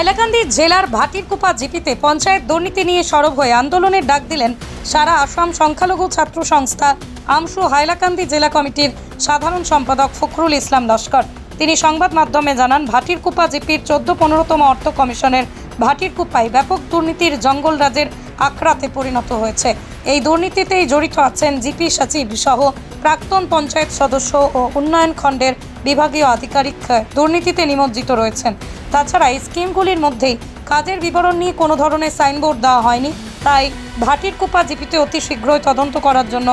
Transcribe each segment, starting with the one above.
হাইলাকান্দি জেলার ভাটিরকুপা জিপিতে পঞ্চায়েত দুর্নীতি নিয়ে সরব হয়ে আন্দোলনের ডাক দিলেন সারা আসাম সংখ্যালঘু ছাত্র সংস্থা আমসু হাইলাকান্দি জেলা কমিটির সাধারণ সম্পাদক ফখরুল ইসলাম লস্কর। তিনি সংবাদ মাধ্যমে জানান ভাটিরকুপা জিপির চোদ্দ পনেরোতম অর্থ কমিশনের ভাটিরকুপায় ব্যাপক দুর্নীতির জঙ্গলরাজের আখড়াতে পরিণত হয়েছে। এই দুর্নীতিতেই জড়িত আছেন জিপি সচিব সহ প্রাক্তন পঞ্চায়েত সদস্য ও উন্নয়ন খণ্ডের বিভাগীয় আধিকারিক দুর্নীতিতে নিমজ্জিত রয়েছেন। তাছাড়া এই স্কিমগুলির মধ্যেই কাজের বিবরণ নিয়ে কোনো ধরনের সাইনবোর্ড দেওয়া হয়নি। তাই ভাটিরকুপা জিপিতে অতি শীঘ্রই তদন্ত করার জন্য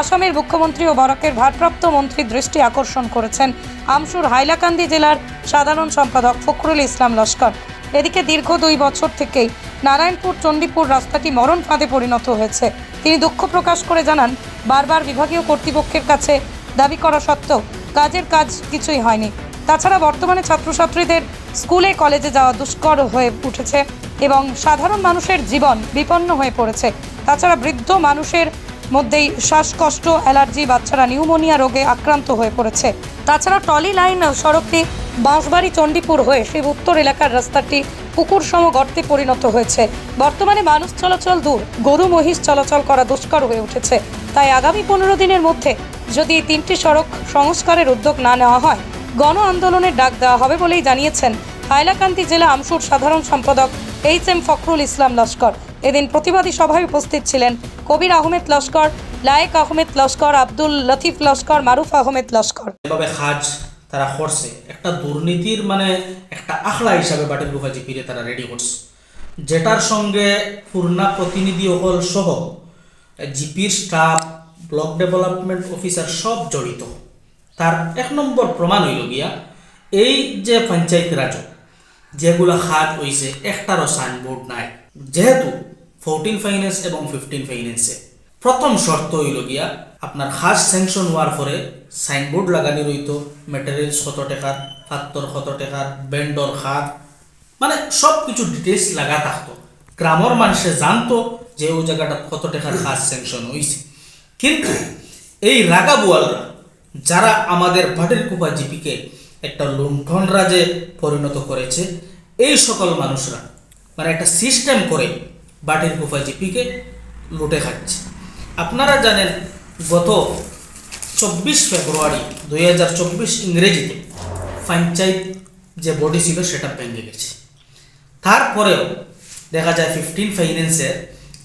আসামের মুখ্যমন্ত্রী ও বরাকের ভারপ্রাপ্ত মন্ত্রীর দৃষ্টি আকর্ষণ করেছেন আমসুর হাইলাকান্দি জেলার সাধারণ সম্পাদক ফখরুল ইসলাম লস্কর। এদিকে দীর্ঘ দুই বছর থেকেই নারায়ণপুর, চণ্ডীপুর রাস্তাটি মরণ ফাঁদে পরিণত হয়েছে। তিনি দুঃখ প্রকাশ করে জানান, বারবার বিভাগীয় কর্তৃপক্ষের কাছে দাবি করা সত্ত্বেও কাজের কাজ কিছুই হয়নি। তাছাড়া বর্তমানে ছাত্রছাত্রীদের স্কুলে, কলেজে যাওয়া দুষ্কর হয়ে উঠেছে এবং সাধারণ মানুষের জীবন বিপন্ন হয়ে পড়েছে। তাছাড়া বৃদ্ধ মানুষের মধ্যেই শ্বাসকষ্ট, অ্যালার্জি, বাচ্চারা নিউমোনিয়া রোগে আক্রান্ত হয়ে পড়েছে। তাছাড়া টলি লাইন সড়কটি বাঁশবাড়ি চণ্ডীপুর হয়ে শিব উত্তর এলাকার রাস্তাটি পুকুর সম গর্তে পরিণত হয়েছে। বর্তমানে মানুষ চলাচল দূর, গরু মহিষ চলাচল করা দুষ্কর হয়ে উঠেছে। তাই আগামী পনেরো দিনের মধ্যে যদি এই তিনটি সড়ক সংস্কারের উদ্যোগ না নেওয়া হয়, গণ আন্দোলনের ডাক দেওয়া হবে বলেই জানিয়েছেন হাইলাকান্দি জেলা আমসুর সাধারণ সম্পাদক এইচ এম ফখরুল ইসলাম লস্কর। এদিন প্রতিবাদী সভায় উপস্থিত ছিলেন কবির আহমেদ লস্কর, লায়েক আহমেদ লস্কর, আব্দুল লতিফ লস্কর, মারুফ আহমেদ লস্কর। এভাবে কাজ তারা করছে। একটা দুর্নীতির মানে একটা আখড়া হিসাবে বাটের গুফা জিপিরে তারা রেডি করছে। যেটার সঙ্গে পূর্ণা প্রতিনিধি হল সহ জিপির স্টাফ ব্লক ডেভেলপমেন্ট অফিসার সব জড়িত। তার এক নম্বর প্রমাণ হইল গিয়া, এই যে পঞ্চায়েত রাজ যেগুলো হাত হইছে, একটারও সাইনবোর্ড নাই। যেহেতু ফোরটিন ফাইন্যান্স এবং ফিফটিন ফাইন্যান্সে প্রথম শর্ত হইল গিয়া, আপনার খাস স্যাংশন হওয়ার পরে সাইনবোর্ড লাগানি রইত মেটেরিয়ালস কত টাকার ফাত্তর কত টাকার বেন্ডর খাত মানে সব কিছু ডিটেলস লাগা থাকতো। গ্রামের মানুষে জানতো যে ওই জায়গাটা কত টাকার খাস স্যাংশন হইছে। কিন্তু এই রাগা বুয়ালরা, যারা আমাদের ভাটের কুপা জিপিকে একটা লুণ্ঠন রাজে পরিণত করেছে, এই সকল মানুষরা মানে একটা সিস্টেম করে বাটির কুপা জিপিকে লুটে খাচ্ছে। আপনারা জানেন, গত চব্বিশ ফেব্রুয়ারি দুই হাজার চব্বিশ ইংরেজিতে পঞ্চায়েত যে বডি ছিল সেটা ভেঙে গেছে। তারপরেও দেখা যায় ফিফটিন ফাইন্যান্সের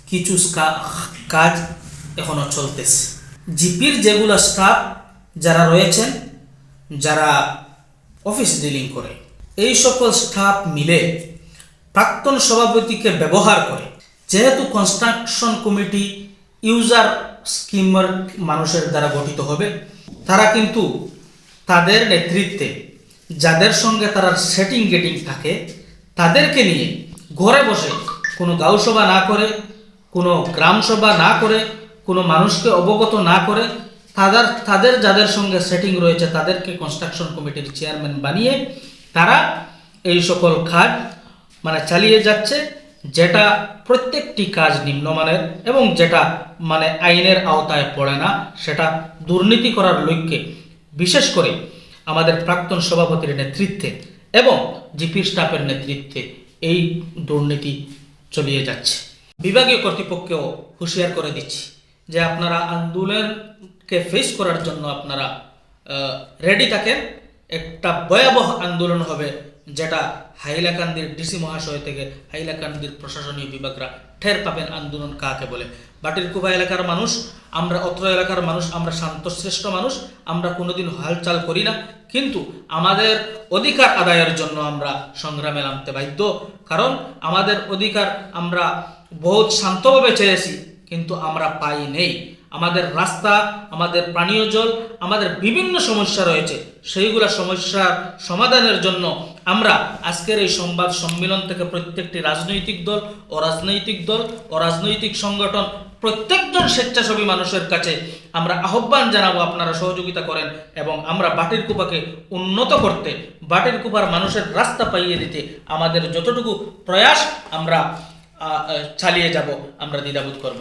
কিছু কাজ এখনও চলতেছে। জিপির যেগুলো স্টাফ যারা রয়েছেন, যারা অফিস ডিলিং করে, এই সকল স্টাফ মিলে প্রাক্তন সভাপতিকে ব্যবহার করে যেহেতু কনস্ট্রাকশন কমিটি ইউজার স্কিমার মানুষের দ্বারা গঠিত হবে, তারা কিন্তু তাদের নেতৃত্বে যাদের সঙ্গে তারা সেটিং গেটিং থাকে, তাদেরকে নিয়ে ঘরে বসে কোনো গাঁওসভা না করে, কোনো গ্রাম সভা না করে, কোনো মানুষকে অবগত না করে, তাদের তাদের যাদের সঙ্গে সেটিং রয়েছে তাদেরকে কনস্ট্রাকশন কমিটির চেয়ারম্যান বানিয়ে তারা এই সকল কাজ মানে চালিয়ে যাচ্ছে। যেটা প্রত্যেকটি কাজ নিম্নমানের এবং যেটা মানে আইনের আওতায় পড়ে না, সেটা দুর্নীতি করার লক্ষ্যে, বিশেষ করে আমাদের প্রাক্তন সভাপতির নেতৃত্বে এবং জিপি স্টাফের নেতৃত্বে এই দুর্নীতি চলিয়ে যাচ্ছে। বিভাগীয় কর্তৃপক্ষকেও হুঁশিয়ার করে দিচ্ছি যে আপনারা আন্দোলনকে ফেস করার জন্য আপনারা রেডি থাকেন। একটা ভয়াবহ আন্দোলন হবে যেটা হাইলাকান্দির ডিসি মহাশয় থেকে হাইলাকান্দির প্রশাসনীয় বিভাগরা ঠের পাবেন আন্দোলন কাকে বলে? বাটিরকুবা এলাকার মানুষ, আমরা অত্র এলাকার মানুষ, আমরা শান্তশ্রেষ্ঠ মানুষ, আমরা কোনোদিন হালচাল করি না। কিন্তু আমাদের অধিকার আদায়ের জন্য আমরা সংগ্রামে নামতে বাধ্য। কারণ আমাদের অধিকার আমরা বহুত শান্তভাবে চেয়েছি, কিন্তু আমরা পাই নেই। আমাদের রাস্তা, আমাদের পানীয় জল, আমাদের বিভিন্ন সমস্যা রয়েছে। সেইগুলা সমস্যার সমাধানের জন্য আমরা আজকের এই সংবাদ সম্মেলন থেকে প্রত্যেকটি রাজনৈতিক দল ও রাজনৈতিক দল ও রাজনৈতিক সংগঠন, প্রত্যেকজন স্বেচ্ছাসেবী মানুষের কাছে আমরা আহ্বান জানাব আপনারা সহযোগিতা করেন এবং আমরা বাটির কুপাকে উন্নত করতে, বাটির কুপার মানুষের রাস্তা পাইয়ে দিতে আমাদের যতটুকু প্রয়াস আমরা চালিয়ে যাব, আমরা দ্বিধাবোধ করব।